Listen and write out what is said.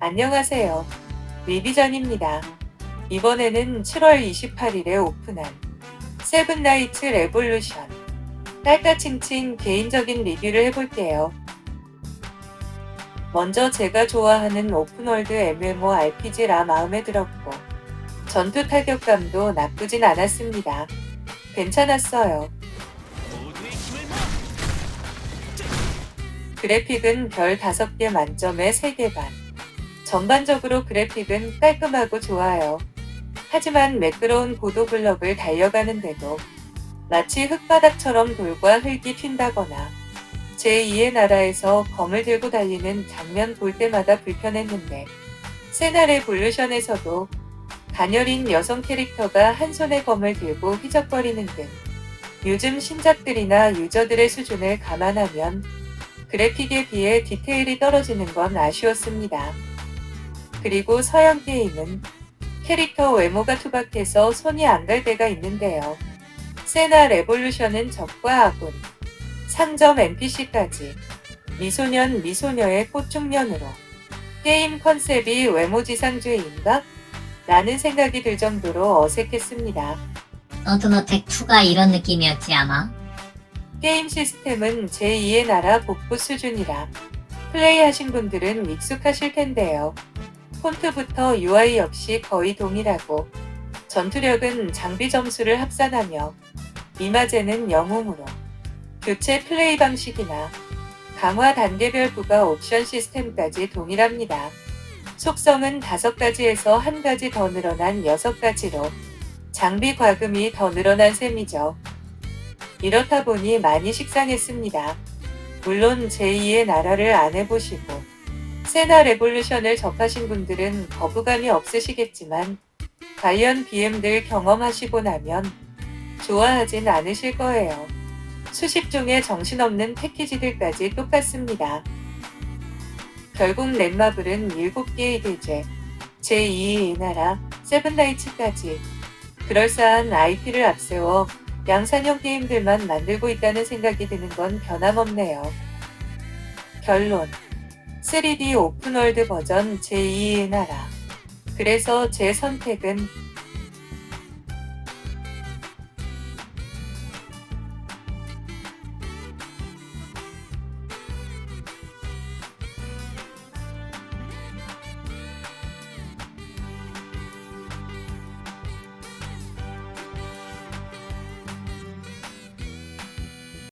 안녕하세요. 리비전입니다. 이번에는 7월 28일에 오픈한 세븐나이츠 레볼루션 딸까칭칭 개인적인 리뷰를 해볼게요. 먼저 제가 좋아하는 오픈월드 MMO RPG라 마음에 들었고 전투 타격감도 나쁘진 않았습니다. 괜찮았어요. 그래픽은 별 5개 만점에 3개 반. 전반적으로 그래픽은 깔끔하고 좋아요. 하지만 매끄러운 고도 블럭을 달려가는데도 마치 흙바닥처럼 돌과 흙이 튄다거나 제2의 나라에서 검을 들고 달리는 장면 볼 때마다 불편했는데 세나 레볼루션에서도 가녀린 여성 캐릭터가 한 손에 검을 들고 휘적거리는 등 요즘 신작들이나 유저들의 수준을 감안하면 그래픽에 비해 디테일이 떨어지는 건 아쉬웠습니다. 그리고 서양 게임은 캐릭터 외모가 투박해서 손이 안 갈 때가 있는데요. 세나 레볼루션은 적과 아군, 상점 NPC까지 미소년 미소녀의 꽃중년으로 게임 컨셉이 외모지상주의인가? 라는 생각이 들 정도로 어색했습니다. 서든어택 2가 이런 느낌이었지 아마? 게임 시스템은 제2의 나라 복부 수준이라 플레이하신 분들은 익숙하실 텐데요. 폰트부터 UI 역시 거의 동일하고 전투력은 장비 점수를 합산하며 이마제는 영웅으로 교체 플레이 방식이나 강화 단계별 부가 옵션 시스템까지 동일합니다. 속성은 5가지에서 한 가지 더 늘어난 6가지로 장비 과금이 더 늘어난 셈이죠. 이렇다 보니 많이 식상했습니다. 물론 제2의 나라를 안 해보시고 세나 레볼루션을 접하신 분들은 거부감이 없으시겠지만 관련 BM들 경험하시고 나면 좋아하진 않으실 거예요. 수십 종의 정신없는 패키지들까지 똑같습니다. 결국 넷마블은 7개의 대죄, 제2의 나라, 세븐나이츠까지 그럴싸한 IP를 앞세워 양산형 게임들만 만들고 있다는 생각이 드는 건 변함없네요. 결론 3D 오픈월드 버전 제2의 나라. 그래서 제 선택은